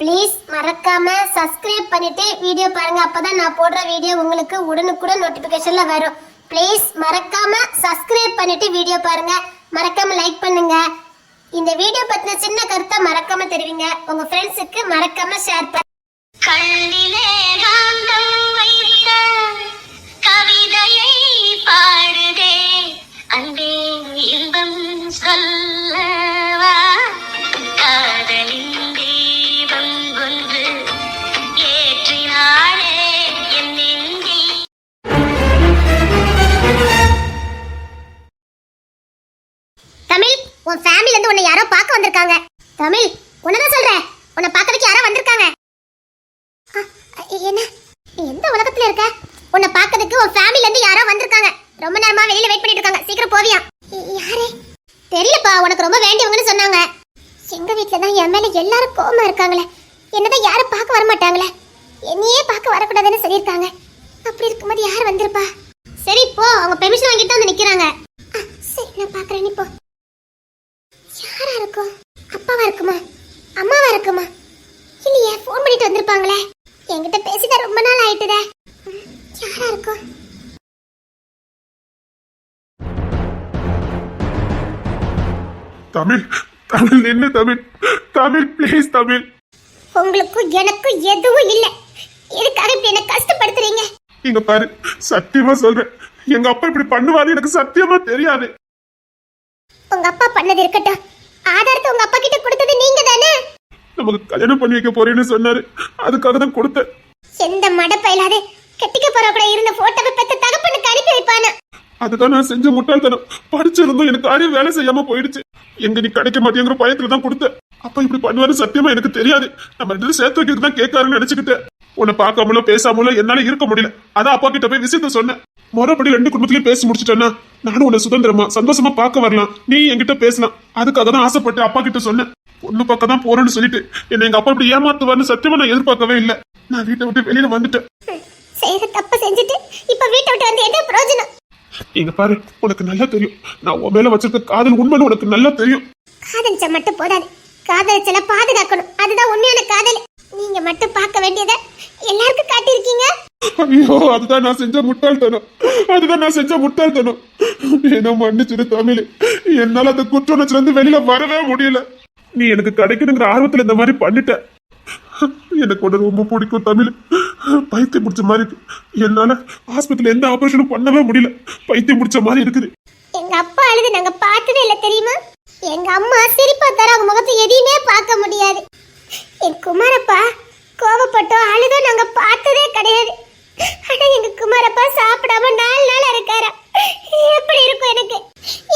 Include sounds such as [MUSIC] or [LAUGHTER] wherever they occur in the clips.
Please மறக்காம subscribe பண்ணிட்டு video பாருங்க. அப்பதான் நான் போடுற வீடியோ உங்களுக்கு உடனுக்குடன் நோட்டிபிகேஷன்ல வரும். ப்ளீஸ் மறக்காம சப்ஸ்கிரைப் பண்ணிட்டு வீடியோ பாருங்க. மறக்காம லைக் பண்ணுங்க. இந்த வீடியோ பத்தின சின்ன கருத்தை மறக்காம தெரிவிங்க. உங்க ஃப்ரெண்ட்ஸுக்கு மறக்காம ஷேர் பண்ணுங்க கண்ணிலே தமிழ் உன் ஃபேமிலில இருந்து உன்னை யாரோ பார்க்க வந்திருக்காங்க. தமிழ் உன்னதான் சொல்றேன். உன்னை பார்க்கறதுக்கு யாரோ வந்திருக்காங்க. என்ன? நீ எந்த உலகத்துல இருக்க? உன்னை பார்க்கறதுக்கு உன் ஃபேமிலில இருந்து யாரோ வந்திருக்காங்க. ரொம்ப நேரமா வெளியில வெயிட் பண்ணிட்டு இருக்காங்க. சீக்கிரம் போவியா? யாரே? தெரியலப்பா உனக்கு ரொம்ப வேண்டியவங்கன்னு சொன்னாங்க. எங்க வீட்ல தான் என் மேல எல்லாரும் கோவமா இருக்காங்களே. என்னதான் யாரும் பார்க்க வர மாட்டாங்களே என்னையே பார்க்க வரக்கூடாதுன்னு சொல்லியிருக்காங்க. அப்படி இருக்கும்போது யார் வந்திருப்பா? சரி போ. அவங்க பெர்மிஷன் வாங்கிட்டு வந்து நிக்கிறாங்க. சரி நான் பாக்குறேன் இப்போ யாரா இருக்கும். அப்பாவா இருக்குமா? அம்மாவா இருக்குமா? இல்லையே ஃபோன் பண்ணிட்டு வந்திருப்பாங்களே. என்கிட்ட பேசிதான் ரொம்ப நாள் ஆயிட்டுதே. யாரா இருக்கும்? தமிழ் தமிழ் என்ன தமிழ். தமிழ் ப்ளீஸ் தமிழ். உங்களுக்கும் எனக்கும் எதுவும் இல்ல. எதுக்காக இப்படி என்ன கஷ்டப்படுத்துறீங்க? இங்க பாரு சத்தியமா சொல்றேன். எங்க அப்பா இப்படி பண்ணுவாரு எனக்கு சத்தியமா தெரியாது. உங்க அப்பா பண்ணது இருக்கட்டும். ஆதாரத்தை உங்க அப்பா கிட்ட கொடுத்தது நீங்க தானே நமக்கு கல்யாணம் பண்ணி வைக்க போறேன்னு சொன்னாரு. அதுக்காக தான் கொடுத்தேன். எந்த மடப்பயிலாது கட்டிக்க போற கூட இருந்த போட்டோவை பெத்த தகப்பனுக்கு அனுப்பி வைப்பானா? அதுதான் நான் செஞ்ச முட்டாள்தனம். படிச்சிருந்தும் எனக்கு அறிவு வேலை செய்யாம போயிடுச்சு. எங்க நீ கிடைக்க மாட்டேங்கிற பயத்துல தான் கொடுத்தேன். அப்பா இப்படி பண்ணுவாரு சத்தியமா எனக்கு தெரியாது. நம்ம ரெண்டு சேர்த்து வைக்கிறது தான் கேட்காருன்னு நினைச்சுக்கிட்டேன். உன்னை பார்க்காமலோ பேசாமலோ என்னால இருக்க முடியல. அதான் அப்பா கிட்ட போய் விஷயத்த சொன்னேன். முறைப்படி ரெண்டு குடும்பத்திலயும் பேசி முடிச்சிட்டேன்னா நானும் உன்னை சுதந்திரமா சந்தோஷமா பார்க்க வரலாம். நீ என்கிட்ட பேசலாம் அதுக்காக தான் ஆசைப்பட்டு அப்பா கிட்ட சொன்னேன். பொண்ணு பக்கம் தான் போறேன்னு சொல்லிட்டு என்ன எங்க அப்பா இப்படி ஏமாத்துவார்னு சத்தியமா நான் எதிர்பார்க்கவே இல்லை. நான் வீட்டை விட்டு வெளியில வந்துட்டேன். செய்யற தப்பு செஞ்சுட்டு இப்ப வீட்டை விட்டு வந்து என்ன பிரயோஜனம்? இங்க பாரு உனக்கு நல்லா தெரியும். நான் உன் மேல வச்சிருக்க காதல் உண்மைன்னு உனக்கு நல்லா தெரியும். காதலிச்சா மட்டும் போதாது. காதலிச்சல பாதுகாக்கணும். அதுதான் உண்மையான காதல். நீங்க மட்டும் பார்க்க வேண்டியதை எல்லாருக்கும் காட்டியிருக்கீங்க. ஐயோ அதுதான் நான் செஞ்ச முட்டாள்தனம். அதுதான் நான் செஞ்ச முட்டாள்தனம். என்ன மன்னிச்சிரு தமிழ். என்னால அந்த குற்றுணர்ச்சில இருந்து வெளியில வரவே முடியல. நீ எனக்கு கிடைக்கணுங்கிற ஆர்வத்துல இந்த மாதிரி பண்ணிட்ட. எனக்கு உன்னை ரொம்ப பிடிக்கும் தமிழ். பைத்தியம் பிடிச்ச மாதிரி இருக்கு. என்னால ஆஸ்பத்திரியில எந்த ஆபரேஷனும் பண்ணவே முடியல. பைத்தியம் பிடிச்ச மாதிரி இருக்குது. எங்க அப்பா அழுது நாங்க பார்த்ததே இல்ல தெரியுமா? எங்க அம்மா சிரிப்பா தர அவங்க முகத்தை எதையுமே பார்க்க முடியாது. என் குமாரப்பா கோவப்பட்டோ அழுதோ நாங்க பார்த்ததே கிடையாது. ஆனா எங்க குமாரப்பா சாப்பிடாம நாலு நாள் இருக்காரா. எப்படி இருக்கும் எனக்கு?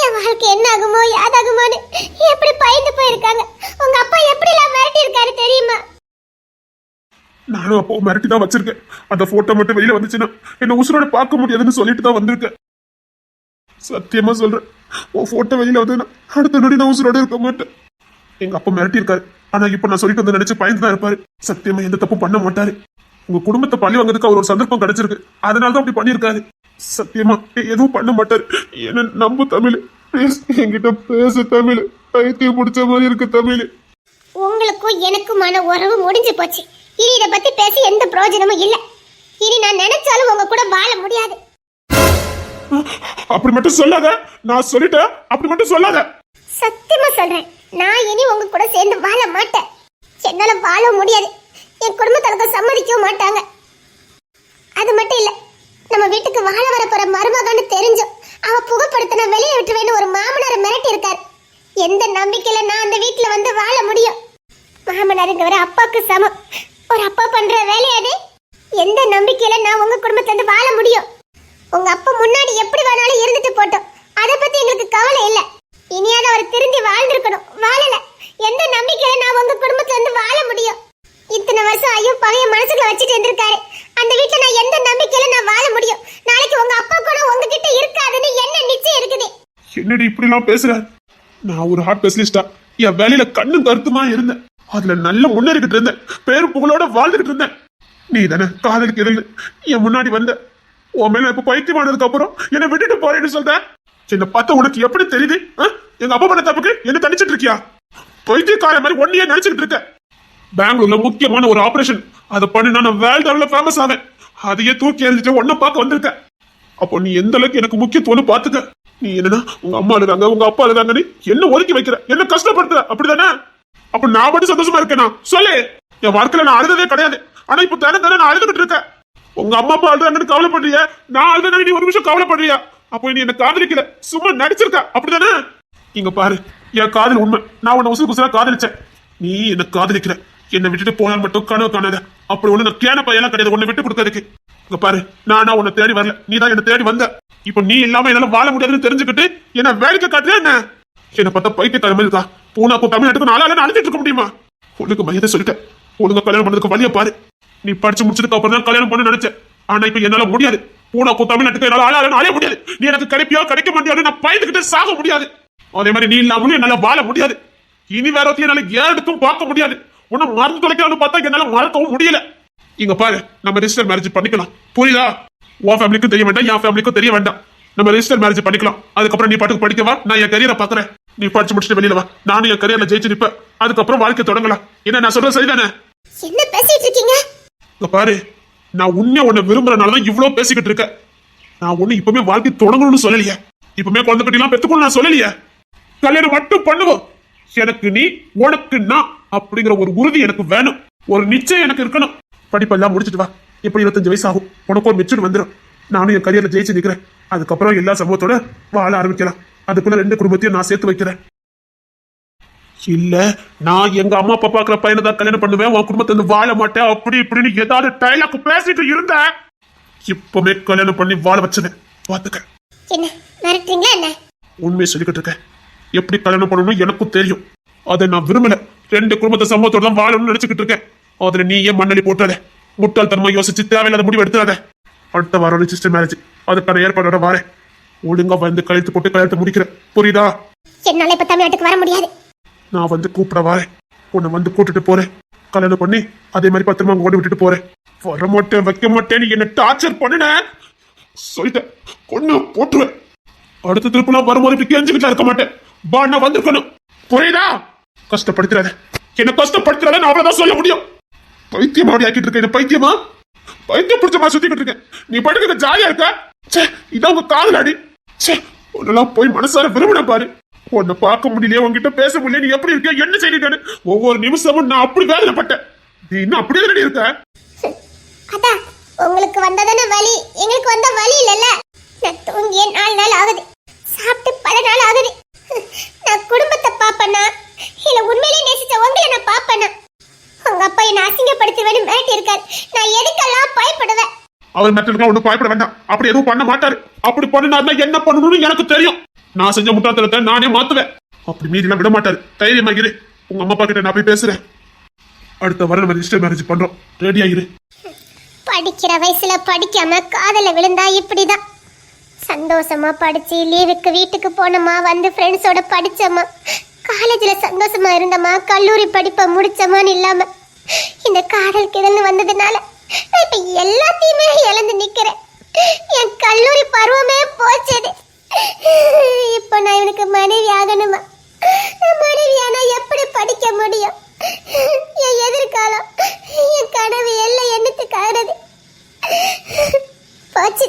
என் வாழ்க்கை என்ன ஆகுமோ யாதாகுமோன்னு எப்படி பயந்து போயிருக்காங்க? உங்க அப்பா எப்படி எல்லாம் மிரட்டி இருக்காரு தெரியுமா? நானும் அப்போ மிரட்டி தான் வச்சிருக்கேன். அந்த போட்டோ மட்டும் வெளியில வந்துச்சுன்னா என்ன உசுரோட பார்க்க முடியாதுன்னு சொல்லிட்டு தான் வந்திருக்கேன். சத்தியமா சொல்றேன். உன் போட்டோ வெளியில வந்து அடுத்த நொடி நான் உசுரோட இருக்க மாட்டேன். எங்க அப்பா மிரட்டி இருக்காரு ஆனா இப்ப நான் சொல்லிட்டு வந்து நினைச்சு பயந்து தான் இருப்பாரு. சத்தியமா எந்த தப்பும் பண்ண மாட்டாரு. உங்க குடும்பத்தை பழி வாங்குறதுக்கு அவர் ஒரு சந்தர்ப்பம் கிடைச்சிருக்கு. அதனால தான் அப்படி பண்ணியிருக்காரு. சத்தியமா எதுவும் பண்ண மாட்டாரு. என்ன நம்பு தமிழ். என்கிட்ட பேசு தமிழ். பைத்தியம் முடிச்ச மாதிரி இருக்கு தமிழ். உங்களுக்கும் எனக்குமான உறவு முடிஞ்சு போச்சு. இனி இதை பத்தி பேசி எந்த பிரயோஜனமும் இல்ல. இனி நான் நினைச்சாலும் உங்க கூட வாழ முடியாது. அப்படி மட்டும் சொல்லாத. நான் சொல்லிட்டேன். அப்படி மட்டும் சொல்லாத. சத்தியமா சொல்றேன். நான் இனி உங்க கூட சேர்ந்து வாழ மாட்டேன். என்னால வாழ முடியாது. என் குடும்பத்தலுக்கு சம்மதிக்கவும் மாட்டாங்க. அது மட்டும் இல்ல நம்ம வீட்டுக்கு வாழ வர போற மருமகன்னு தெரிஞ்சும் அவ புகைப்படுத்தின வெளியே விட்டுருவேன்னு ஒரு மாமனார் மிரட்டி இருக்காரு. எந்த நம்பிக்கையில நான் அந்த வீட்டுல வந்து வாழ முடியும்? மாமனாருங்கிறவர் அப்பாவுக்கு சமம். ஒரு அப்பா பண்ற வேலை எந்த நம்பிக்கையில நான் உங்க குடும்பத்துல இருந்து வாழ முடியும்? உங்க அப்பா முன்னாடி எப்படி வேணாலும் இருந்துட்டு போட்டோம். அத பத்தி எங்களுக்கு கவலை இல்ல. இனியாவது அவர் திருந்தி வாழ்ந்திருக்கணும். வாழல. எந்த நம்பிக்கையில நான் உங்க குடும்பத்துல இருந்து வாழ முடியும்? இத்தனை வருஷம் ஐயோ பழைய மனசுக்குள்ள வச்சுட்டு இருந்திருக்காரு. அந்த வீட்டுல நான் எந்த நம்பிக்கையில நான் வாழ முடியும்? நாளைக்கு உங்க அப்பா கூட உங்ககிட்ட இருக்காதுன்னு என்ன நிச்சயம் இருக்குது? என்னடி இப்படி எல்லாம் பேசுற? நான் ஒரு ஹார்ட் ஸ்பெஷலிஸ்டா என் வேலையில கண்ணு கருத்துமா இருந்தேன். அதுல நல்ல முன்னேறிக்கிட்டு இருந்தேன். பேரு புகழோட வாழ்ந்துகிட்டு இருந்தேன். நீ தானே காதலுக்கு இருந்து என் முன்னாடி வந்த உன் மேல இப்ப பைத்தியமானதுக்கு அப்புறம் என்னை விட்டுட்டு போறேன்னு சொல்ற? இந்த பார்த்தா உனக்கு எப்படி தெரியுது? ஆ? எங்க அப்பா பண்ண தப்புக்கு என்ன தனிச்சிட்டு இருக்கியா? பைத்தியக்கார மாதிரி ஒன்னையே நினைச்சிட்டு இருக்க. பெங்களூர்ல முக்கியமான ஒரு ஆபரேஷன் அதை பண்ணி நான் வேர்ல்ட் லெவல்ல ஃபேமஸ் ஆவேன். அதையே தூக்கி எறிஞ்சிட்டு ஒன்ன பார்க்க வந்திருக்கேன் அப்போ நீ எந்த அளவுக்கு எனக்கு முக்கியத்துவம் பாத்துக்க நீ என்னன்னா உங்க அம்மா அழுதாங்க உங்க அப்பா அழுதாங்க நீ என்ன ஒதுக்கி வைக்கிற? என்ன கஷ்டப்படுத்துற? அப்படிதானே? அப்ப நான் மட்டும் சந்தோஷமா இருக்கேனா? சொல்லு. என் வாழ்க்கையில நான் அழுததே கிடையாது. ஆனா இப்ப தானே தானே நான் அழுதுகிட்டு இருக்கேன். உங்க அம்மா அப்பா அழுதாங்கன்னு கவலைப்படுறியா? நான் அழுதாங்க நீ ஒரு நிமிஷம் கவலைப்படுறியா? அப்போ நீ என்ன காதலிக்கல. சும்மா நடிச்சிருக்க. அப்படிதானே? இங்க பாரு. என் காதல் உண்மை. நான் உன்னை உசுறு குசுரா காதலிச்சேன். நீ என்ன காதலிக்கிற என்னை விட்டுட்டு போனால் மட்டும் கனவு காணாத. அப்படி ஒண்ணு நான் கேன பையெல்லாம் கிடையாது. உன்னை விட்டு கொடுக்கறதுக்கு இங்க பாரு. நான் உன்னை தேடி வரல. நீ தான் என்ன தேடி வந்த. இப்போ நீ இல்லாம என்னால வாழ முடியாதுன்னு தெரிஞ்சுக்கிட்டு என்ன வேடிக்கை காட்டுறியா என்ன? என்ன பார்த்தா பைத்திய மாதிரி இருக்கா? பூனாக்கும் தமிழ்நாட்டுக்கு நாளால அழைச்சிட்டு இருக்க முடியுமா? உனக்கு மயத்தை சொல்லிட்டேன். ஒழுங்கா கல்யாணம் பண்ணதுக்கு வழிய பாரு. நீ படிச்சு முடிச்சதுக்கு அப்புறம் தான் கல்யாணம் பண்ண நினைச்சேன். ஆனா இப்ப என்னால முடியாது. பூனை தமிழ்நாட்டுக்கு என்னால ஆளால அலைய முடியாது. நீ எனக்கு கிடைப்பியோ கிடைக்க மாட்டியோ நான் பயந்துகிட்டு சாக முடியாது. அதே மாதிரி நீ இல்லாமலும் என்னால வாழ முடியாது. இனி வேற ஒருத்தையும் என்னால ஏறெடுத்தும் பார்க்க முடியாது. உன்னை மறந்து தொலைக்கலாம்னு பார்த்தா என்னால மறக்கவும் முடியல. இங்க பாரு நம்ம ரிஜிஸ்டர் மேரேஜ் பண்ணிக்கலாம். புரியுதா? உன் ஃபேமிலிக்கும் தெரிய வேண்டாம் என் ஃபேமிலிக்கும் தெரிய வேண்டாம். நம்ம ரிஜிஸ்டர் மேரேஜ் பண்ணிக்கலாம். அதுக்கப்புறம் நீ பாட்டுக்கு படிக்கவா நான் என் கரியரை பாக்குறேன். நீ படிச்சு முடிச்சுட்டு வெளியில வா. நானும் என் கரியர்ல ஜெயிச்சு நிப்பேன். அதுக்கப்புறம் வாழ்க்கை தொடங்கலாம். என்ன நான் சொல்றது சரிதானே? என்ன பேசிட்டு இருக்கீங்க? இங்க பாரு நான் உன்னை உன்னை விரும்புறனாலதான் இவ்வளவு பேசிக்கிட்டு இருக்கேன். நான் ஒண்ணு இப்பவுமே வாழ்க்கை தொடங்கணும்னு சொல்லலையே. இப்பவுமே குழந்தை கட்டிலாம் பெத்துக்கணும் நான் சொல்லலையே. கல்யாணம் மட்டும் பண்ணுவோம். எனக்கு நீ உனக்கு நான் அப்படிங்கிற ஒரு உறுதி எனக்கு வேணும். ஒரு நிச்சயம் எனக்கு இருக்கணும். படிப்பெல்லாம் முடிச்சிட்டு வா. எப்படி இருபத்தஞ்சு வயசு ஆகும். உனக்கு ஒரு மெச்சூர் வந்துடும் நானும் என் கரியர்ல ஜெயிச்சு நிக்கிறேன். அதுக்கப்புறம் எல்லா சமூகத்தோட வாழ ஆரம்பிக்கலாம். அதுக்குள்ள ரெண்டு குடும்பத்தையும் நான் சேர்த்து வைக்கிறேன். இல்ல நான் எங்க அம்மா அப்பா பாக்குற பையனை தான் கல்யாணம் பண்ணுவேன் உன் குடும்பத்துல வாழ மாட்டேன் அப்படி இப்படின்னு ஏதாவது டைலாக் பேசிட்டு இருந்த. இப்பவுமே கல்யாணம் பண்ணி வாழ வச்சது பாத்துக்க. என்ன மிரட்டுறீங்களா என்ன? உண்மையை சொல்லிக்கிட்டு இருக்கேன். எப்படி கல்யாணம் பண்ணணும் எனக்கும் தெரியும். அதை நான் விரும்பல. ரெண்டு குடும்பத்தை சமூகத்தோட தான் வாழணும்னு நினைச்சுக்கிட்டு இருக்கேன். அதுல நீ ஏன் மண்ணலி போட்டாத முட்டாள்தனமா யோசிச்சு தேவையில்லாத முடிவு எடுத்துறாத. அடுத்த வாரம் ரிஜிஸ்டர் மேரேஜ் அதுக்கான ஏற்பாடோட வரேன். ஒழுங்கா வந்து கழுத்து போட்டு கல்யாணத்தை முடிக்கிறேன். புரியுதா? என்னால இப்ப தமிழ்நாட்டுக்கு வர முடியாது. நான் வந்து கூப்பிட வரேன் உன்னை வந்து கூட்டிட்டு போறேன். கல்யாணம் பண்ணி அதே மாதிரி பத்திரமா ஓடி கொண்டு விட்டுட்டு போறேன். வர மாட்டேன் வைக்க மாட்டேன்னு என்ன டார்ச்சர் பண்ணுன. சொல்லிட்டேன். கொண்டு போட்டுருவேன். அடுத்த திருப்பி நான் வரும்போது இப்படி கெஞ்சுக்கிட்டு இருக்க மாட்டேன். பா நான் வந்திருக்கணும். புரியுதா? கஷ்டப்படுத்துறாத என்ன கஷ்டப்படுத்துறாத நான் அவ்வளவுதான் சொல்ல முடியும். பைத்தியமா அப்படி ஆக்கிட்டு இருக்க என்ன பைத்தியமா? பைத்தியம் பிடிச்ச மாதிரி சுத்திக்கிட்டு இருக்கேன். நீ படுக்கிற ஜாலியா இருக்க? ச்சே இதான் உங்க காதல் அடி. ச்சே உன்னெல்லாம் போய் மனசார விரும்பின பாரு. உன்னை பார்க்க முடியலையே உன்கிட்ட பேச முடியல நீ எப்படி இருக்க? என்ன செய்திருக்கேன்னு ஒவ்வொரு நிமிஷமும் நான் அப்படி வேதனைப்பட்டேன் நீ இன்னும் அப்படியே தானே இருக்க? அதான் உங்களுக்கு வந்ததானே வலி எங்களுக்கு வந்த வலி இல்லைல்ல. நான் தூங்கிய நாலு நாள் ஆகுது. சாப்பிட்டு பல நாள் ஆகுது. நான் குடும்பத்தை பாப்பேனா இல்ல உண்மையிலேயே நேசிச்ச உங்களை நான் பாப்பேனா உங்க அப்பா என்ன அசிங்கப்படுத்துவேன்னு மிரட்டி இருக்காரு. நான் எதுக்கெல்லாம் பயப்படுவேன்? அவர் மெட்டலுக்கு ஒன்றும் பயப்பட வேண்டாம். அப்படி எதுவும் பண்ண மாட்டாரு. அப்படி பண்ணினாருன்னா என்ன பண்ணணும்னு எனக்கு தெரியும். நான் செஞ்ச முட்டாள்தனத்தை நானே மாத்துவேன். அப்படி மீறிலாம் விட மாட்டாரு. தைரியமா இரு. உங்க அம்மா அப்பா கிட்ட நான் போய் பேசுறேன். அடுத்த வாரம் நம்ம ரிஜிஸ்டர் மேரேஜ் பண்றோம். ரெடி ஆகிரு படிக்கிற வயசுல படிக்காம காதல விழுந்தா இப்படிதான் சந்தோஷமா படிச்சு லீவுக்கு வீட்டுக்கு போனோமா வந்து ஃப்ரெண்ட்ஸோட படிச்சோமா. காலேஜில் சந்தோஷமா இருந்தோமா கல்லூரி படிப்பை முடிச்சோமான்னு இல்லாம. இந்த காதல் கிதல்னு வந்ததுனால நான் எல்லாத்தையுமே இழந்து நிக்கிறேன். என் கல்லூரி பருவமே போச்சது. இப்போ நான் இவனுக்கு மனைவி ஆகணுமா? மனைவி ஆனா எப்படி படிக்க முடியும்? என் எதிர்காலம் என் கனவு எல்லாம் என்னத்துக்காகிறது போச்சு.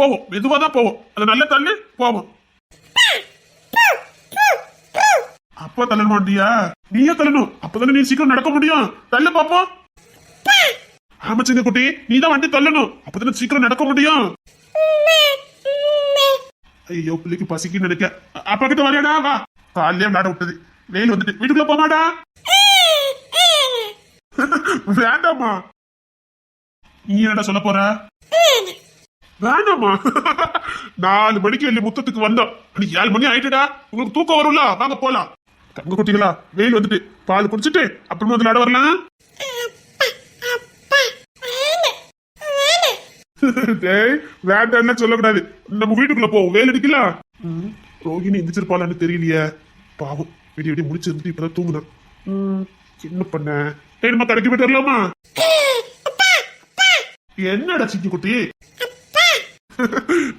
போவோம் மெதுவாக மெதுவா தான் போவோம் அது நல்ல தள்ளி போவோம் அப்பா தள்ளணும் மாட்டியா நீயே தள்ளணும். அப்பதானே நீ சீக்கிரம் நடக்க முடியும். தள்ளு பாப்போம். ஆமா சின்ன குட்டி. நீ தான் வண்டி தள்ளணும். அப்பதானே சீக்கிரம் நடக்க முடியும். ஐயோ பிள்ளைக்கு பசிக்கு நினைக்க அ- அப்பா கிட்ட வரையடா வா. காலையில விளையாட விட்டது. வெயில் வந்துட்டு. வீட்டுக்குள்ள போமாடா. வேண்டாமா நீ என்னடா சொல்ல போற? வேண்டாமா நாலு மணிக்கு வெளியே முத்தத்துக்கு வந்தோம். மணி ஏழு மணி ஆயிட்டுடா. உங்களுக்கு தூக்கம் வரும்ல. வாங்க போலாம். தங்க குட்டிகளா வெயில் வந்துட்டு. பால் குடிச்சிட்டு அப்புறமா வந்து விளையாட வரலாம். டேய் வேண்டாம்னா சொல்லக்கூடாது. நம்ம வீட்டுக்குள்ள போ. வேலை அடிக்கலாம் ம், ரோகிணி எந்திரிச்சிருப்பாளான்னு தெரியலையே. பாவம். விடிய விடிய முடிச்சிருந்து இப்பதான் தூங்குனேன் ம், என்ன பண்ண. டேய் நம்ம கடைக்கு போயிட்டு வரலாமா? என்னடா சிக்கி குட்டி?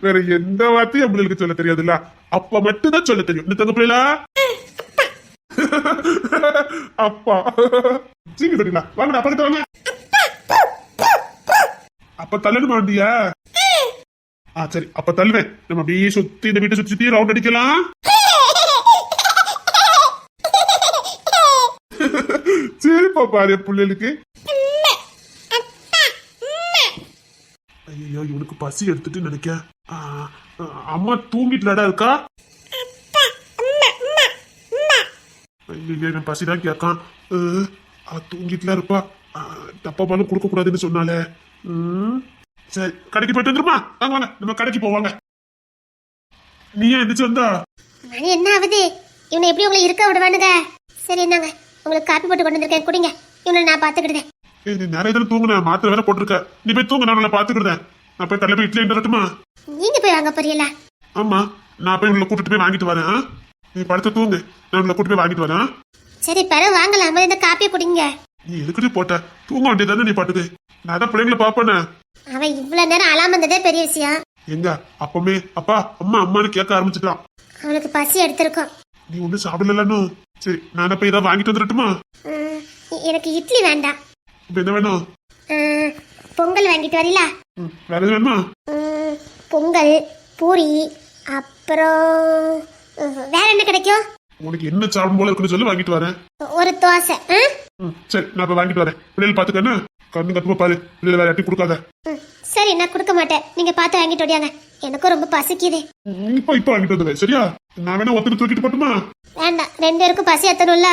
வேற எந்த வார்த்தையும் நம்மளுக்கு சொல்ல தெரியாதுல்ல. அப்ப மட்டும் தான் சொல்ல தெரியும். இந்த தங்க பிள்ளைல? அப்பா. சீக்கிரம் குட்டிங்களா வாங்கடா பக்கத்து வாங்க. அப்ப தள்ளணுமா வண்டியா? ஆ சரி. அப்ப தள்ளுவேன். நம்ம அப்படியே சுத்தி இந்த வீட்டை சுத்தி சுத்தி ரவுண்ட் அடிக்கலாம். சரிப்பா பாரு பிள்ளைகளுக்கு. ஐயோ இவனுக்கு பசி எடுத்துட்டு நினைக்க. அம்மா தூங்கிட்டுலடா இருக்கா? ஐயோ என் பசிதான் கேட்கான் அஹ், அவ தூங்கிட்டுல இருப்பா. ஆ, டப்பா பாலும் கொடுக்க கூடாதுன்னு சொன்னாலே. சரி கடைக்கு போயிட்டு வந்துருமா? வாங்க வாங்க நம்ம கடைக்கு போவாங்க நீ ஏன் எந்திரிச்சு வந்தா? மணி என்ன ஆகுது? இவனை எப்படி உங்களை இருக்க விடுவானுங்க? சரி என்னங்க உங்களுக்கு காப்பி போட்டு கொண்டு வந்திருக்கேன். குடிங்க. இவனை நான் பாத்துக்கிட்டேன் நீ நிறைய தடவை தூங்குன மாத்திரை வேற போட்டிருக்க. நீ போய் தூங்க நான் உன்னை பாத்துக்கிட்டேன் நான் போய் போய் இட்லி தரட்டுமா நீங்க போய் வாங்க புரியல ஆமா நான் போய் உள்ள கூட்டிட்டு போய் வாங்கிட்டு வரேன்? நீ படுத்து தூங்கு நான் உள்ள கூட்டிட்டு போய் வாங்கிட்டு வரேன்? சரி பரவ வாங்கலாம். இந்த காப்பியை குடிங்க. நீ எதுக்குடி போட்ட? தூங்க வேண்டியதானே நீ பாட்டுக்கு? நான் தான் பிள்ளைங்களை பாப்பேனே அவன் இவ்வளவு நேரம் அழாம வந்ததே பெரிய விஷயம். எங்க? அப்பமே அப்பா அம்மா அம்மான்னு கேட்க ஆரம்பிச்சிட்டான். அவனுக்கு பசி எடுத்திருக்கோம். நீ ஒன்றும் சாப்பிடலன்னு சரி நான் போய் ஏதாவது வாங்கிட்டு வந்துடட்டுமா? எனக்கு இட்லி வேண்டாம். இப்போ என்ன வேணும்? பொங்கல் வாங்கிட்டு வரீங்களா வேற எதுவும் வேணுமா? பொங்கல் பூரி அப்புறம் வேற என்ன கிடைக்கும்? உனக்கு என்ன சாப்பிடும் போல இருக்குன்னு சொல்லி வாங்கிட்டு வரேன். ஒரு தோசை சரி நான் இப்போ வாங்கிட்டு வரேன். பிள்ளைகள் பார்த்துக்கன்னு கண்ணு கத்துமா பாரு. பிள்ளைகளை வேற யாட்டி கொடுக்காத. சரி நான் கொடுக்க மாட்டேன். நீங்க பார்த்து வாங்கிட்டு ஓடியாங்க. எனக்கும் ரொம்ப பசிக்குது. இப்போ இப்போ வாங்கிட்டு வந்துடுறேன் சரியா? நான் வேணா ஒத்துட்டு தூக்கிட்டு போட்டுமா? வேண்டாம் ரெண்டு பேருக்கும் பசி எத்தணும்ல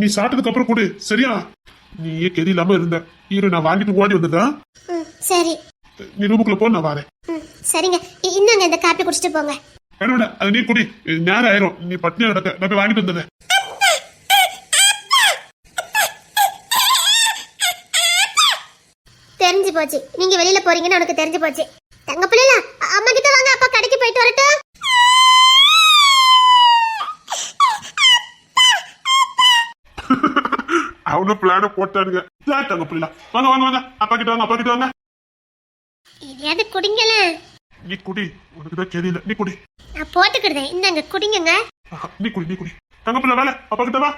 நீ சாப்பிட்டதுக்கு அப்புறம் கொடு சரியா? நீயே கெதி இல்லாம இருந்த. இரு நான் வாங்கிட்டு ஓடி வந்துடுறேன் சரி. நீ ரூமுக்குள்ள போ நான் வரேன். சரிங்க. இ- இந்தாங்க இந்த காப்பி குடிச்சிட்டு போங்க. வேணும் அது நீ குடி. நேரம் ஆயிரும். நீ பட்னியா கிடக்க நான் போய் வாங்கிட்டு வந்துடுறேன். தெரிஞ்சு போச்சு. நீங்க வெளியில போறீங்கன்னு உனக்கு தெரிஞ்சு போச்சு. தங்க பிள்ளைல அம்மா கிட்ட வாங்க. அப்பா கடைக்கு போயிட்டு வரட்டும். அவனும் பிளான போட்டானுங்க. தங்க பிள்ளை வாங்க வாங்க வாங்க. அப்பா கிட்ட வாங்க அப்பா கிட்ட வாங்க. எதையாவது குடிங்களே. நீ குடி. உனக்கு தான் தெரியல நீ குடி. நான் போட்டுக்கிடுதேன். இந்தாங்க குடிங்கங்க. நீ குடி நீ குடி. தங்க பிள்ளை வேலை. அப்பா கிட்ட வா.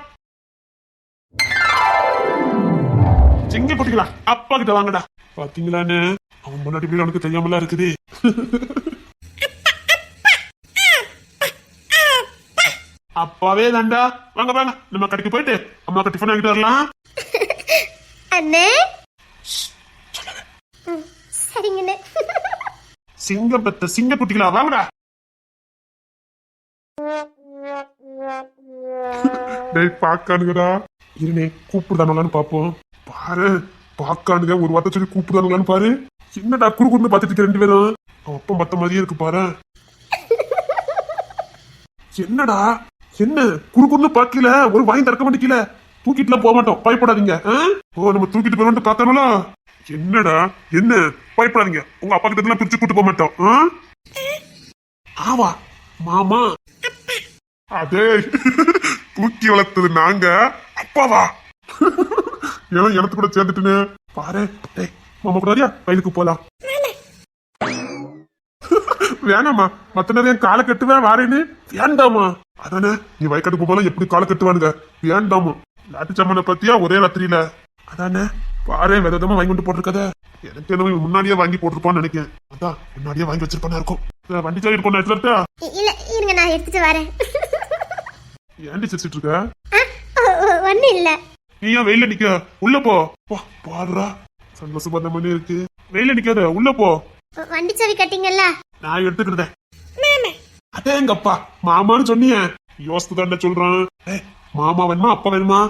சிங்க குட்டிங்களா அப்பா கிட்ட வாங்கடா. பாத்தீங்களான்னு அவன் முன்னாடி போய் அவனுக்கு தெரியாமலாம் இருக்குது. [LAUGHS] அப்பாவே தாண்டா. வாங்க வாங்க. நம்ம கடைக்கு போயிட்டு அம்மாக்கு டிஃபன் வாங்கிட்டு வரலாம். அண்ணே. சரிங்கண்ணே பெத்த சிங்க குட்டிகளா வாங்கடா. டேய் பாக்கானுங்கடா இருனே கூப்பிடுதானுங்களான்னு பாப்போம் பாரு பாக்கானுங்க ஒரு வார்த்தை சொல்லி கூப்பிடுதானுங்களான்னு பாரு. என்னடா குறுக்குன்னு பார்த்துட்டு இருக்க ரெண்டு பேரும்? அப்பா மத்த மாதிரியே இருக்கு பாரு. என்னடா? என்ன? குறுக்குன்னு பாக்கல ஒரு வாங்கி திறக்க மாட்டேங்கல. தூக்கிட்டுலாம் போக மாட்டோம். பயப்படாதீங்க. ஓ நம்ம தூக்கிட்டு போய் பார்த்தோம்ல என்னடா? என்ன? பயப்படாதீங்க. உங்க அப்பா கிட்ட எல்லாம் பிரிச்சு கூட்டு போக மாட்டோம். ஆ? ஆவா மாமா. அதே தூக்கி வளர்த்தது நாங்க. அப்பாவா. ஏன் எனக்கு கூட சேர்ந்துட்டுன்னு. பாரு. டேய் மாமா கூட வயலுக்கு போலாம். வேணாமா மத்த நேரம் காலை கட்டுவேன் வாரேன்னு. வேண்டாமா அதானே நீ வயக்காட்டுக்கு போல எப்படி காலை கட்டுவானுங்க? வேண்டாமா லாட்டு சம்மனை பத்தியா ஒரே ராத்திரியில? அதானே பாரு விதமா வாங்கி கொண்டு போட்டிருக்கத. எனக்கு என்ன முன்னாடியே வாங்கி போட்டிருப்பான்னு நினைக்கிறேன் அதான் முன்னாடியே வாங்கி வச்சிருப்பானா இருக்கும். வண்டி சாவி கொண்டு எடுத்துல இருக்கா இல்ல இருங்க நான் எடுத்துட்டு வரேன். ஏன்டி சிரிச்சிட்டு இருக்க? ஒன்னும் இல்ல. நீ ஏன் வெயில நிக்க? உள்ள போ. போ பாருடா சந்தோஷமா அந்த மணி இருக்கு. வெயில நிக்காத உள்ள போ. வண்டி சாவி கட்டிங்கல்ல? நான் எடுத்துக்கிட்டேன் அதே எங்க அப்பா. மாமான்னு சொன்னியே. யோசித்து தாண்டா சொல்றான். மாமா வேணுமா அப்பா வேணுமா?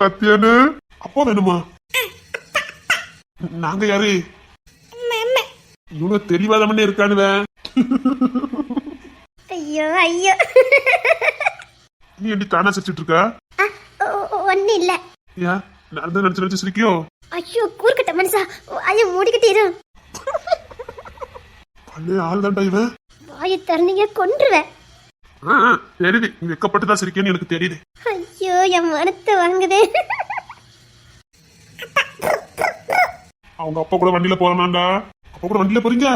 சத்தியானு அப்பா வேணுமா? நாங்க யாரு? இவங்க தெளிவாத மண்ணே இருக்கானுவன் ஐயோ ஐயோ. நீ எப்படி தானா சிரிச்சிட்டு இருக்க? ஒன்னும் இல்ல ஏன்? தான் நினைச்சு நினைச்சு சிரிக்கியோ? ஐயோ கூறுக்கு கட்ட மனுஷா. வாயை மூடிக்கிட்டு இரு. ஆள் தான்டா இவன் வாயை திறந்தீங்க கொன்றுவேன் தெரியுது. நீ வெக்கப்பட்டு தான் சிரிக்கேன்னு எனக்கு தெரியுது. ஐயோ என் மனத்தை வாங்குதே. அவங்க அப்பா கூட வண்டியில போறானாண்டா அப்பா கூட வண்டியில போறீங்க?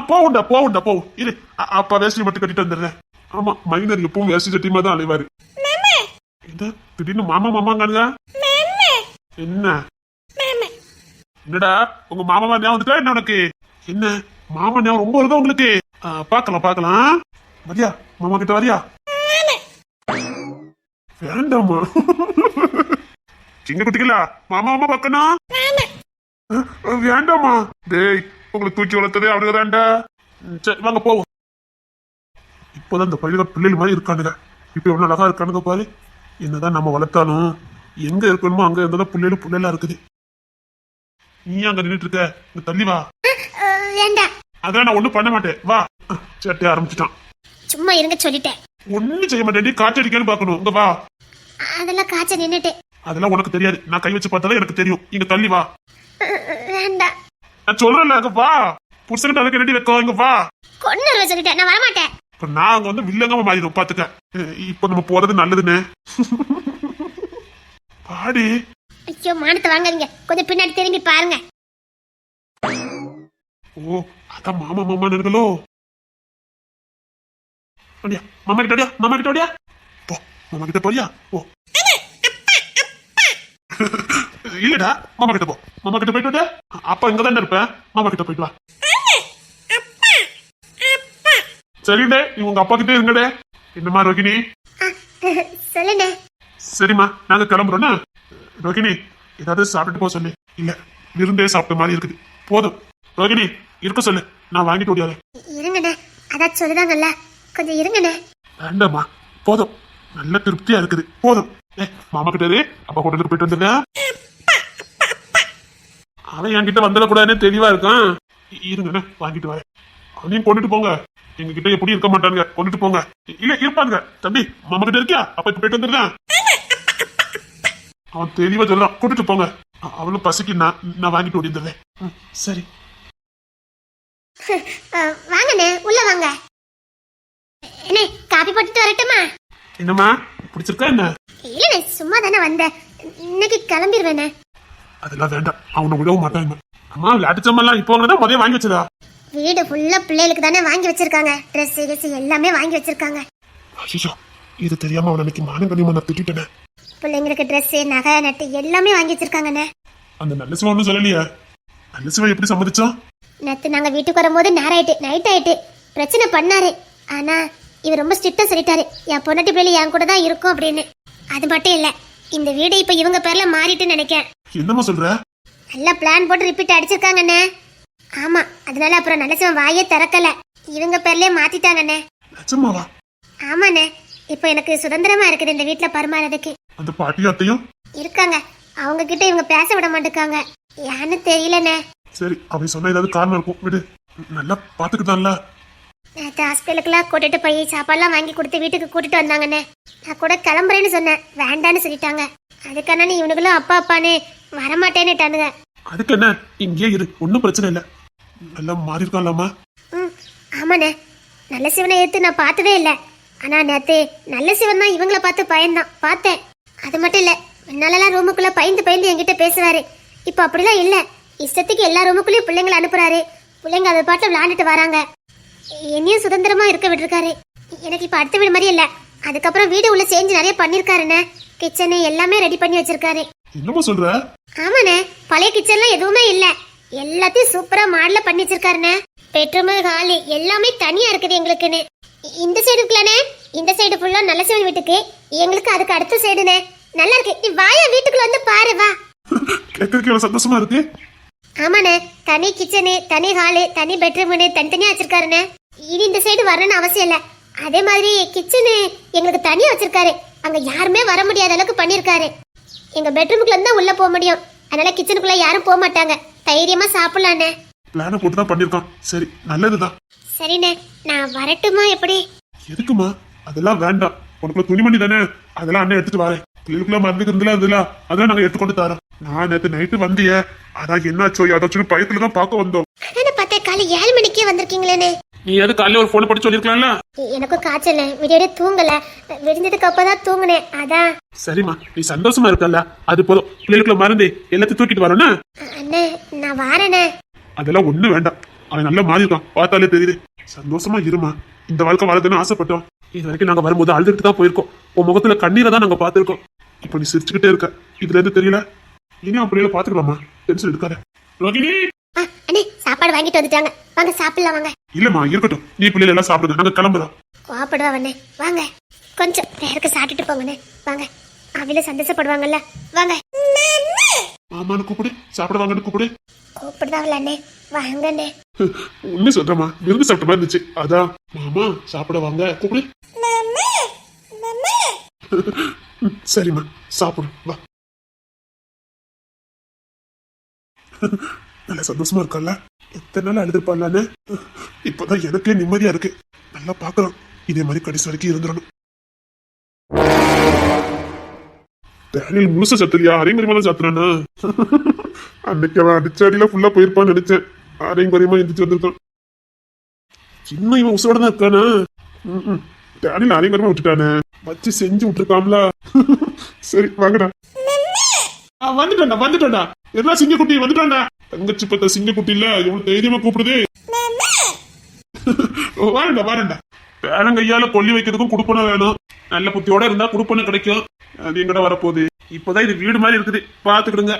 அப்பா உண்டா போ. இரு அப்பா வேஷ்டி மட்டும் கட்டிட்டு வந்துடுறேன். ஆமா மைனர் எப்பவும் வேஷ்டி சட்டியமா தான் அலைவாரு. என்ன திடீர்னு மாமா மாமாங்கானுங்க? என்ன? என்னடா? உங்க மாமா ஞாபகம் வந்துட்டா என்ன உனக்கு? என்ன? மாமா ஞாபகம் ரொம்ப வருதா உங்களுக்கு? ஆ, பார்க்கலாம் பார்க்கலாம். வரியா? மாமா கிட்ட வரியா? வேண்டாமா சின்ன குட்டிகளா மாமா மாமா அஹ், வேண்டாமா டேய் உங்களை தூக்கி வளர்த்ததே அவனுக்கு தான்டா சரி வாங்க போவோம். இப்போதான் இந்த பள்ளிகள் பிள்ளைகள் மாதிரி இருக்கானுங்க. இப்போ எவ்வளவு அழகா இருக்கானுங்க பாரு. என்னதான் நம்ம வளர்த்தாலும் எங்க இருக்கணுமோ அங்க இருந்தாலும் பிள்ளைகளும் பிள்ளைகளா இருக்குது. நீ அங்க நின்னுட்டு இருக்க? தள்ளி வா. வேண்டாம் அதெல்லாம் நான் ஒண்ணும் பண்ண மாட்டேன். வா. சேட்டை ஆரம்பிச்சிட்டான். சும்மா இருங்க சொல்லிட்டேன். ஒண்ணும் செய்ய மாட்டேன் நீ காற்றடிக்கன்னு பாக்கணும் இங்க வா. அதெல்லாம் காய்ச்ச நின்னுட்டு அதெல்லாம் உனக்கு தெரியாது. நான் கை வச்சு பார்த்தாதான் எனக்கு தெரியும். இங்க தள்ளி வா. வேண்டாம் நான் சொல்றேன்ல அங்க வா. புருஷன்கிட்ட அதுக்கு ரெடி வைக்கோ இங்க வா. கொன்னு சொல்லிட்டேன். நான் வரமாட்டேன். இப்ப அங்க வந்து வில்லங்கமா மாறிடும் பாத்துக்க. இப்ப நம்ம போறது நல்லதுன்னு. பாடி. ஐயோ மானத்தை வாங்காதீங்க. கொஞ்சம் பின்னாடி திரும்பி பாருங்க. ஓ அதான் மாமா மாமா அடியா மாமா கிட்ட அடியா மாமா கிட்ட அடியா. போ மாமா கிட்ட போறியா? போ. இல்லடா மாமா கிட்ட போ. மாமா கிட்ட போயிட்டு? அப்பா இங்க தானே இருப்பேன் மாமா கிட்ட போயிட்டு வா. சரிடே நீ உங்க அப்பா கிட்டே இருங்கடே. என்னம்மா ரோகிணி? சொல்லுண்ணே. சரிம்மா நாங்க கிளம்புறோம்னா? ரோகிணி ஏதாவது சாப்பிட்டுட்டு போக சொல்லு. இல்ல விருந்தே சாப்பிட்ட மாதிரி இருக்குது. போதும். ரோகிணி இருக்க சொல்லு. நான் வாங்கிட்டு ஓடியாரு இருங்கண்ணே. அதான் சொல்லுதாங்கல்ல. கொஞ்சம் இருங்கண்ணே. வேண்டாம்மா. போதும். நல்ல திருப்தியா இருக்குது. போதும். ஏ மாமா கிட்ட இரு, அப்பா ஹோட்டலுக்கு போயிட்டு வந்துடுறேன். அவன் என்கிட்ட வந்துடக்கூடாதுன்னு தெளிவா இருக்கான். இருங்கண்ணே வாங்கிட்டு வரேன். அவனையும் கொண்டுட்டு போங்க. எங்க கிட்ட எப்படி இருக்க மாட்டானுங்க? கொண்டுட்டு போங்க. இல்ல இருப்பாங்க தம்பி மாமா கிட்ட இருக்கியா? அப்பா இப்ப போயிட்டு வந்துடுறேன். அவன் தெளிவா சொல்றான். கூட்டிட்டு போங்க. அ- அவளும் பசிக்கு நான் நான் வாங்கிட்டு ஓடி வந்துடுறேன் ம், சரி. வாங்கண்ணே உள்ள வாங்க. அண்ணே காப்பி போட்டுட்டு வரட்டுமா? என்னம்மா பிடிச்சிருக்கா என்ன? இல்லண்ணே சும்மா தானே வந்தேன். இன்னைக்கு கிளம்பிடுவேண்ணே. அதெல்லாம் வேண்டாம். அவனை விடவும் மாட்டாங்க அம்மா விளையாட்டுச்சமெல்லாம் இப்போ வாங்கினதா? முதல்ல வாங்கி வச்சதா? வீடு ஃபுல்லா பிள்ளைகளுக்கு தானே வாங்கி வச்சிருக்காங்க. ட்ரெஸ் கிஸ் எல்லாமே வாங்கி வச்சிருக்காங்க. ஐயோ இது தெரியாம அவன் அன்னைக்கு மானம் கண்ணியமா நான் திட்டேனே பிள்ளைங்களுக்கு ட்ரெஸ் நகை நட்டு எல்லாமே வாங்கி வச்சிருக்காங்கண்ணே. அந்த நல்ல சிவன் ஒன்றும் சொல்லலையே. நல்ல சிவன் எப்படி சம்மதிச்சான் நேத்து நாங்க வீட்டுக்கு வரும்போது நேரம் ஆயிட்டு நைட் ஆயிட்டு பிரச்சனை பண்ணாரு. ஆனா இவர் ரொம்ப ஸ்ட்ரிக்டா சொல்லிட்டாரு. என் பொண்ணாட்டி பிள்ளை என் கூட தான் இருக்கும் அப்படின்னு. அது மட்டும் இல்ல இந்த வீடு இப்ப இவங்க பேர்ல மாறிட்டுன்னு நினைக்கிறேன். என்னம்மா சொல்ற? நல்லா பிளான் போட்டு ரிப்பீட் அடிச்சிருக்காங்கண்ணே. ஆமா அதனால அப்புறம் நல்ல சிவன் வாயே திறக்கல. இவங்க பேர்லயே மாத்திட்டாங்கண்ணே. நிஜமாவா ஆமாண்ணே இப்போ எனக்கு சுதந்திரமா இருக்குது இந்த வீட்ல பரிமாறதுக்கு. அந்த பாட்டியும் அத்தையும்? இருக்காங்க. அவங்க கிட்ட இவங்க பேச விட மாட்டேங்காங்க ஏன்னு தெரியலண்ணே. சரி அவன் சொன்ன ஏதாவது காரணம் இருக்கும். விடு. நல்லா பாத்துக்கிட்டான்ல. நேற்று ஹாஸ்பிட்டலுக்குலாம் கூட்டிட்டு போய் சாப்பாடுலாம் வாங்கி கொடுத்து வீட்டுக்கு கூட்டிட்டு வந்தாங்கண்ணே. நான் கூட கிளம்புறேன்னு சொன்னேன். வேண்டான்னு சொல்லிட்டாங்க. அதுக்கான நீ இவனுங்களும் அப்பா அப்பான்னு வரமாட்டேன்னுட்டானுங்க. அதுக்கு என்ன? இங்கேயே இரு. ஒன்றும் பிரச்சனை இல்லை. நல்லா மாறி இருக்கான்லாமா ஆமாண்ணே. நல்ல சிவனை எடுத்து நான் பார்த்ததே இல்லை. ஆனா நேத்து நல்ல சிவன் தான் இவங்கள பார்த்து பயந்தான். பார்த்தேன். அது மட்டும் இல்ல முன்னாலலாம் ரூமுக்குள்ள பயந்து பயந்து என்கிட்ட பேசுவாரு. இப்போ அப்படிலாம் இல்ல. இஷ்டத்துக்கு எல்லா ரூமுக்குள்ளேயும் பிள்ளைங்களை அனுப்புறாரு. பிள்ளைங்க அது பாட்டில் விளையாண்டுட்டு வராங்க. என்னையும் சுதந்திரமா இருக்க விட்டுருக்காரு. எனக்கு இப்போ அடுத்த வீடு மாதிரி இல்ல. அதுக்கப்புறம் வீடு உள்ள சேஞ்ச் நிறைய பண்ணிருக்காருண்ணே. கிச்சனு எல்லாமே ரெடி பண்ணி வச்சிருக்காரு. என்னம்மா சொல்ற? ஆமாண்ணே. பழைய கிச்சன்லாம் எதுவுமே இல்ல. எல்லாத்தையும் சூப்பரா மாடல பண்ணி வச்சிருக்காருண்ணே. பெட்ரூம் ஹால் எல்லாமே தனியா இருக்குது எங்களுக்குன்னு. இந்த சைடு இந்த சைடு ஃபுல்லா நல்ல சிவன் வீட்டுக்கு. எங்களுக்கு அதுக்கு அடுத்த சைடுண்ணே நல்லா இருக்கு. நீ வாயா வீட்டுக்குள்ள வந்து பாரு வா. கேட்கறதுக்கு சந்தோஷமா இருக்கு? ஆமாண்ணே. தனி கிச்சனு தனி ஹாலு தனி பெட்ரூம்னு தனித்தனியா வச்சிருக்காருண்ணே. இனி இந்த சைடு வரணும்னு அவசியம் இல்ல. அதே மாதிரி கிச்சனு எங்களுக்கு தனியா வச்சிருக்காரு. அங்க யாருமே வர முடியாத அளவுக்கு பண்ணிருக்காரு. எங்க பெட்ரூமுக்குள்ள இருந்தா உள்ள போக முடியும். அதனால கிச்சனுக்குள்ள யாரும் போக மாட்டாங்க. தைரியமா சாப்பிடலாண்ணே. பிளான போட்டு தான் பண்ணிருக்கான். சரி நல்லதுதான். சரிண்ணே நான் வரட்டுமா எப்படி? எதுக்குமா? அதெல்லாம் வேண்டாம். உனக்குள்ள துணிமணி தானே? அதெல்லாம் அண்ணன் எடுத்துட்டு வரேன். பிள்ளைகளுக்குள்ள மருந்து இருந்துல அதெல்லாம் அதெல்லாம் நாங்க எடுத்துக்கொண்டு தரோம். நான் நேத்து நைட்டு வந்தியே. அதான் என்னாச்சோ யாராச்சும் பயத்துல தான் பார்க்க வந்தோம். பார்த்தேன் காலை ஏழு மணிக்கே வந்திருக்கீங்களேன்னு நீ எது காலையில ஒரு போன் பண்ணி சொல்லிருக்கலாம்ல எனக்கும் காய்ச்சல். விடியோட தூங்கல. விடிஞ்சதுக்கு அப்பதான் தூங்குனேன். அதான். சரிம்மா நீ சந்தோஷமா இருக்கல்ல? அது போதும். பிள்ளைகளுக்குள்ள மருந்து எல்லாத்தையும் தூக்கிட்டு வரேன்னா அண்ணே நான் வாரேனே அதெல்லாம் ஒண்ணு வேண்டாம். அவன் நல்லா மாறி இருக்கான் பார்த்தாலே தெரியுது. சந்தோஷமா இருமா இந்த வாழ்க்கை வாழதுன்னு ஆசைப்பட்டோம். இது வரைக்கும் நாங்க வரும்போது அழுதுட்டு தான் போயிருக்கோம். உன் முகத்துல கண்ணீரை தான் நாங்க பார்த்திருக்கோம். இப்போ நீ சிரிச்சுக்கிட்டே இருக்க. இதுல இருந்து தெரியல? இனி பிள்ளைகளை பாத்துக்கலாமா டென்ஷன் எடுக்காத. ரோகிணி! சாப்பாடு வாங்கிட்டு வந்துட்டாங்க. வாங்க சாப்பிடலாம் வாங்க. இல்லம்மா இருக்கட்டும். நீ பிள்ளைகள் எல்லாம் சாப்பிடுங்க. நாங்க கிளம்புறோம். கோவப்படுவா அண்ணே வாங்க. கொஞ்சம் நேருக்கு சாப்பிட்டுட்டு போங்கண்ணே வாங்க. அவில சந்தோஷப்படுவாங்கல்ல. வாங்க. மாமான்னு கூப்பிடு. சாப்பிட வாங்கன்னு கூப்பிடு. கூப்பிடுதாவில அண்ணே. வாங்கண்ணே உண்மை சொல்றேம்மா. விருந்து சாப்பிட்ட மாதிரி இருந்துச்சு. அதான் மாமா சாப்பிட வாங்க. கூப்பிடு. சரிம்மா. சாப்பிடு. வா. நல்ல சந்தோஷமா இருக்கான்ல. எத்தனை நாள் அழுதுருப்பான்லான்னு? இப்பதான் எனக்கே நிம்மதியா இருக்கு. நல்லா பார்க்கலாம் இதே மாதிரி கடைசி வரைக்கும் இருந்துடணும். டேனியல் முழுச சத்துலியா அரையும் குறையமா சாத்துறானா? அன்னைக்கு அவன் அடிச்ச அடியில ஃபுல்லா போயிருப்பான்னு நினைச்சேன். அரையும் எந்திரிச்சு வந்திருக்கான். சின்ன இவன் உசோட தான் இருக்கானா? டேனியல் அரையும் விட்டுட்டானே? வச்சு செஞ்சு விட்டுருக்காம்ல சரி வாங்கடா. ஆ, வந்துட்டேன்டா வந்துட்டேன்டா. எல்லாம் சிங்கக்குட்டி வந்துட்டாண்டா தங்கச்சி பத்த சிங்கக்குட்டி இல்ல இவ்வளவு தைரியமா கூப்பிடுது. [LAUGHS] வாரண்டா வாரண்டா. வாரேன்டா பேரங்கையால கொல்லி வைக்கிறதுக்கும் குடுப்பனை வேணும். நல்ல புத்தியோட இருந்தா குடுப்பனை கிடைக்கும். அது எங்கடா வரப்போகுது? இப்பதான் இது வீடு மாதிரி இருக்குது. பாத்துக்கிடுங்க